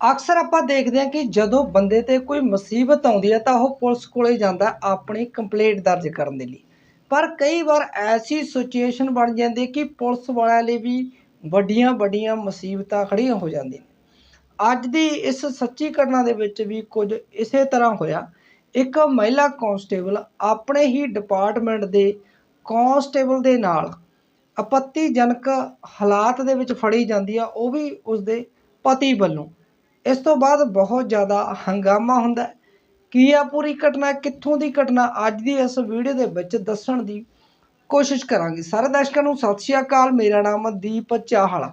ਅਕਸਰ ਆਪਾਂ ਦੇਖਦੇ ਹਾਂ ਕਿ ਜਦੋਂ ਬੰਦੇ ਤੇ ਕੋਈ ਮੁਸੀਬਤ ਆਉਂਦੀ ਹੈ ਤਾਂ ਉਹ ਪੁਲਿਸ ਕੋਲੇ ਜਾਂਦਾ ਆਪਣੀ ਕੰਪਲੇਂਟ ਦਰਜ ਕਰਨ ਦੇ ਲਈ। ਪਰ ਕਈ ਵਾਰ ਐਸੀ ਸਿਚੁਏਸ਼ਨ ਬਣ ਜਾਂਦੀ ਕਿ ਪੁਲਿਸ ਵਾਲਿਆਂ ਲਈ ਵੀ ਵੱਡੀਆਂ ਵੱਡੀਆਂ ਮੁਸੀਬਤਾਂ ਖੜੀਆਂ ਹੋ ਜਾਂਦੀਆਂ ਨੇ। ਅੱਜ ਦੀ ਇਸ ਸੱਚੀ ਘਟਨਾ ਦੇ ਵਿੱਚ ਵੀ ਕੁਝ ਇਸੇ ਤਰ੍ਹਾਂ ਹੋਇਆ। ਇੱਕ ਮਹਿਲਾ ਕਾਂਸਟੇਬਲ ਆਪਣੇ ਹੀ ਡਿਪਾਰਟਮੈਂਟ ਦੇ ਕਾਂਸਟੇਬਲ ਦੇ ਨਾਲ ਆਪੱਤੀਜਨਕ ਹਾਲਾਤ ਦੇ ਵਿੱਚ ਫੜੀ ਜਾਂਦੀ ਆ, ਉਹ ਵੀ ਉਸਦੇ ਪਤੀ ਵੱਲੋਂ। ਇਸ ਤੋਂ ਬਾਅਦ ਬਹੁਤ ਜ਼ਿਆਦਾ ਹੰਗਾਮਾ ਹੁੰਦਾ ਹੈ। ਕੀ ਆ ਪੂਰੀ ਘਟਨਾ? ਕਿੱਥੋਂ ਦੀ ਘਟਨਾ? ਅੱਜ ਦੀ ਇਸ ਵੀਡੀਓ ਦੇ ਵਿੱਚ ਦੱਸਣ ਦੀ ਕੋਸ਼ਿਸ਼ ਕਰਾਂਗੇ। ਸਾਰੇ ਦਰਸ਼ਕਾਂ ਨੂੰ ਸਤਿ ਸ਼੍ਰੀ ਅਕਾਲ। ਮੇਰਾ ਨਾਮ ਦੀਪ ਚਾਹਲਾ।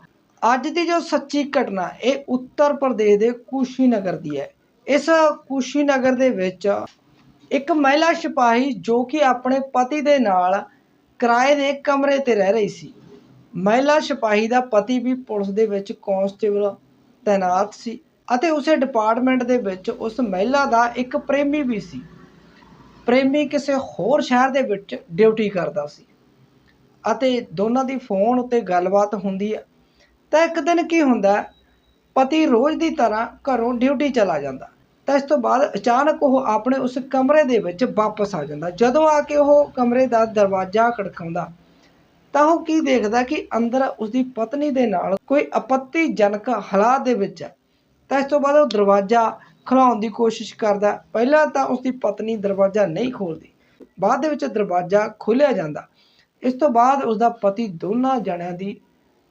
ਅੱਜ ਦੀ ਜੋ ਸੱਚੀ ਘਟਨਾ, ਇਹ ਉੱਤਰ ਪ੍ਰਦੇਸ਼ ਦੇ ਕੁਸ਼ੀਨਗਰ ਦੀ ਹੈ। ਇਸ ਕੁਸ਼ੀਨਗਰ ਦੇ ਵਿੱਚ ਇੱਕ ਮਹਿਲਾ ਸਿਪਾਹੀ ਜੋ ਕਿ ਆਪਣੇ ਪਤੀ ਦੇ ਨਾਲ ਕਿਰਾਏ ਦੇ ਕਮਰੇ ਤੇ ਰਹਿ ਰਹੀ ਸੀ। ਮਹਿਲਾ ਸਿਪਾਹੀ ਦਾ ਪਤੀ ਵੀ ਪੁਲਿਸ ਦੇ ਵਿੱਚ ਕਾਂਸਟੇਬਲ ਤੈਨਾਤ ਸੀ। ਅਤੇ ਉਸੇ ਡਿਪਾਰਟਮੈਂਟ ਦੇ ਵਿੱਚ ਉਸ ਮਹਿਲਾ ਦਾ ਇੱਕ ਪ੍ਰੇਮੀ ਵੀ ਸੀ। ਪ੍ਰੇਮੀ ਕਿਸੇ ਹੋਰ ਸ਼ਹਿਰ ਦੇ ਵਿੱਚ ਡਿਊਟੀ ਕਰਦਾ ਸੀ। ਅਤੇ ਦੋਨਾਂ ਦੀ ਫੋਨ ਉੱਤੇ ਗੱਲਬਾਤ ਹੁੰਦੀ ਹੈ। ਤਾਂ ਇੱਕ ਦਿਨ ਕੀ ਹੁੰਦਾ ਪਤੀ ਰੋਜ਼ ਦੀ ਤਰ੍ਹਾਂ ਘਰੋਂ ਡਿਊਟੀ ਚਲਾ ਜਾਂਦਾ। ਤਾਂ ਇਸ ਤੋਂ ਬਾਅਦ ਅਚਾਨਕ ਉਹ ਆਪਣੇ ਉਸ ਕਮਰੇ ਦੇ ਵਿੱਚ ਵਾਪਸ ਆ ਜਾਂਦਾ। ਜਦੋਂ ਆ ਕੇ ਉਹ ਕਮਰੇ ਦਾ ਦਰਵਾਜ਼ਾ ਖੜਕਾਉਂਦਾ, ਤਾਂ ਉਹ ਕੀ ਦੇਖਦਾ ਕਿ ਅੰਦਰ ਉਸਦੀ ਪਤਨੀ ਦੇ ਨਾਲ ਕੋਈ ਆਪੱਤੀਜਨਕ ਹਾਲਾਤ ਦੇ ਵਿੱਚ ਹੈ। ਤਾਂ ਇਸ ਤੋਂ ਬਾਅਦ ਉਹ ਦਰਵਾਜ਼ਾ ਖੁਲਾਉਣ ਦੀ ਕੋਸ਼ਿਸ਼ ਕਰਦਾ। ਪਹਿਲਾਂ ਤਾਂ ਉਸਦੀ ਪਤਨੀ ਦਰਵਾਜ਼ਾ ਨਹੀਂ ਖੋਲਦੀ ਬਾਅਦ ਦੇ ਵਿੱਚ ਦਰਵਾਜ਼ਾ ਖੋਲ੍ਹਿਆ ਜਾਂਦਾ। ਇਸ ਤੋਂ ਬਾਅਦ ਉਸਦਾ ਪਤੀ ਦੋਨਾਂ ਜਣਿਆਂ ਦੀ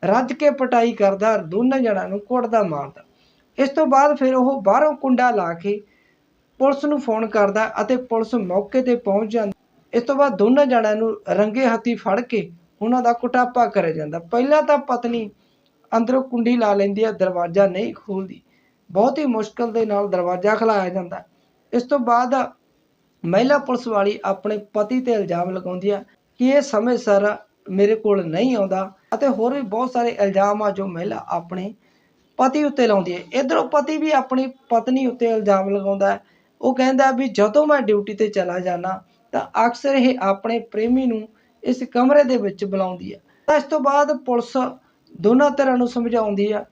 ਰੱਜ ਕੇ ਪਟਾਈ ਕਰਦਾ ਦੋਨਾਂ ਜਣਿਆਂ ਨੂੰ ਕੁੱਟਦਾ ਮਾਰਦਾ। ਇਸ ਤੋਂ ਬਾਅਦ ਫਿਰ ਉਹ ਬਾਹਰੋਂ ਕੁੰਡਾ ਲਾ ਕੇ ਪੁਲਿਸ ਨੂੰ ਫੋਨ ਕਰਦਾ ਅਤੇ ਪੁਲਿਸ ਮੌਕੇ ਤੇ ਪਹੁੰਚ ਜਾਂਦੀ। ਇਸ ਤੋਂ ਬਾਅਦ ਦੋਨਾਂ ਜਣਿਆਂ ਨੂੰ ਰੰਗੇ ਹੱਥੀ ਫੜ ਕੇ ਉਹਨਾਂ ਦਾ ਕੁਟਾਪਾ ਕਰਿਆ ਜਾਂਦਾ। ਪਹਿਲਾਂ ਤਾਂ ਪਤਨੀ ਅੰਦਰੋਂ ਕੁੰਡੀ ਲਾ ਲੈਂਦੀ ਹੈ, ਦਰਵਾਜ਼ਾ ਨਹੀਂ ਖੋਲਦੀ ਬਹੁਤ ਹੀ ਮੁਸ਼ਕਲ ਦੇ ਨਾਲ ਦਰਵਾਜ਼ਾ ਖਲਾਇਆ ਜਾਂਦਾ ਇਸ ਤੋਂ ਬਾਅਦ ਮਹਿਲਾ ਪੁਲਿਸ ਵਾਲੀ ਆਪਣੇ ਪਤੀ ਤੇ ਇਲਜ਼ਾਮ ਲਗਾਉਂਦੀ ਹੈ ਕਿ ਇਹ ਸਮੇਂ ਸਿਰ ਮੇਰੇ ਕੋਲ ਨਹੀਂ ਆਉਂਦਾ ਅਤੇ ਹੋਰ ਵੀ ਬਹੁਤ ਸਾਰੇ ਇਲਜ਼ਾਮ ਆ ਜੋ ਮਹਿਲਾ ਆਪਣੇ ਪਤੀ ਉੱਤੇ ਲਾਉਂਦੀ ਹੈ। ਇਧਰੋਂ ਪਤੀ ਵੀ ਆਪਣੀ ਪਤਨੀ ਉੱਤੇ ਇਲਜ਼ਾਮ ਲਗਾਉਂਦਾ ਹੈ। ਉਹ ਕਹਿੰਦਾ ਵੀ ਜਦੋਂ ਮੈਂ ਡਿਊਟੀ ਤੇ ਚਲਾ ਜਾਣਾ ਤਾਂ ਅਕਸਰ ਇਹ ਆਪਣੇ ਪ੍ਰੇਮੀ ਨੂੰ ਇਸ ਕਮਰੇ ਦੇ ਵਿੱਚ ਬੁਲਾਉਂਦੀ ਹੈ। ਤਾਂ ਇਸ ਤੋਂ ਬਾਅਦ ਪੁਲਿਸ ਦੋਨਾਂ ਧਿਰਾਂ ਨੂੰ ਸਮਝਾਉਂਦੀ ਹੈ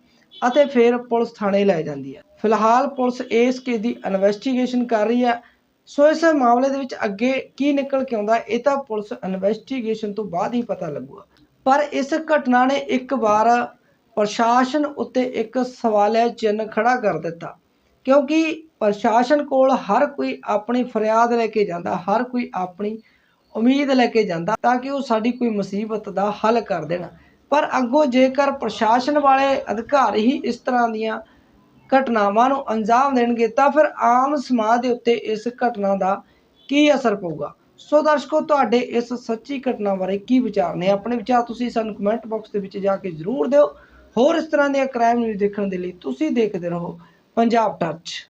ਅਤੇ ਫਿਰ ਪੁਲਿਸ ਥਾਣੇ ਲੈ ਜਾਂਦੀ ਹੈ। ਫਿਲਹਾਲ ਪੁਲਿਸ ਇਸ ਕੇਸ ਦੀ ਇਨਵੈਸਟੀਗੇਸ਼ਨ ਕਰ ਰਹੀ ਹੈ। ਸੋ ਇਸ ਮਾਮਲੇ ਦੇ ਵਿੱਚ ਅੱਗੇ ਕੀ ਨਿਕਲ ਕੇ ਆਉਂਦਾ, ਇਹ ਤਾਂ ਪੁਲਿਸ ਇਨਵੈਸਟੀਗੇਸ਼ਨ ਤੋਂ ਬਾਅਦ ਹੀ ਪਤਾ ਲੱਗੂਗਾ। ਪਰ ਇਸ ਘਟਨਾ ਨੇ ਇੱਕ ਵਾਰ ਪ੍ਰਸ਼ਾਸਨ ਉੱਤੇ ਇੱਕ ਸਵਾਲਿਆ ਚਿੰਨ੍ਹ ਖੜਾ ਕਰ ਦਿੱਤਾ। ਕਿਉਂਕਿ ਪ੍ਰਸ਼ਾਸਨ ਕੋਲ ਹਰ ਕੋਈ ਆਪਣੀ ਫਰਿਆਦ ਲੈ ਕੇ ਜਾਂਦਾ, ਹਰ ਕੋਈ ਆਪਣੀ ਉਮੀਦ ਲੈ ਕੇ ਜਾਂਦਾ ਤਾਂ ਕਿ ਉਹ ਸਾਡੀ ਕੋਈ ਮੁਸੀਬਤ ਦਾ ਹੱਲ ਕਰ ਦੇਣ। ਪਰ ਅੱਗੋਂ ਜੇਕਰ ਪ੍ਰਸ਼ਾਸਨ ਵਾਲੇ ਅਧਿਕਾਰ ਹੀ ਇਸ ਤਰ੍ਹਾਂ ਦੀਆਂ ਘਟਨਾਵਾਂ ਨੂੰ ਅੰਜਾਮ ਦੇਣਗੇ, ਤਾਂ ਫਿਰ ਆਮ ਸਮਾਜ ਦੇ ਉੱਤੇ ਇਸ ਘਟਨਾ ਦਾ ਕੀ ਅਸਰ ਪਊਗਾ? ਸੋ ਦਰਸ਼ਕੋ, ਤੁਹਾਡੇ ਇਸ ਸੱਚੀ ਘਟਨਾ ਬਾਰੇ ਕੀ ਵਿਚਾਰ ਨੇ? ਆਪਣੇ ਵਿਚਾਰ ਤੁਸੀਂ ਸਾਨੂੰ ਕਮੈਂਟ ਬਾਕਸ ਦੇ ਵਿੱਚ ਜਾ ਕੇ ਜ਼ਰੂਰ ਦਿਓ। ਹੋਰ ਇਸ ਤਰ੍ਹਾਂ ਦੀਆਂ ਕ੍ਰਾਈਮ ਨਿਊਜ਼ ਦੇਖਣ ਦੇ ਲਈ ਤੁਸੀਂ ਦੇਖਦੇ ਰਹੋ ਪੰਜਾਬ ਟੱਚ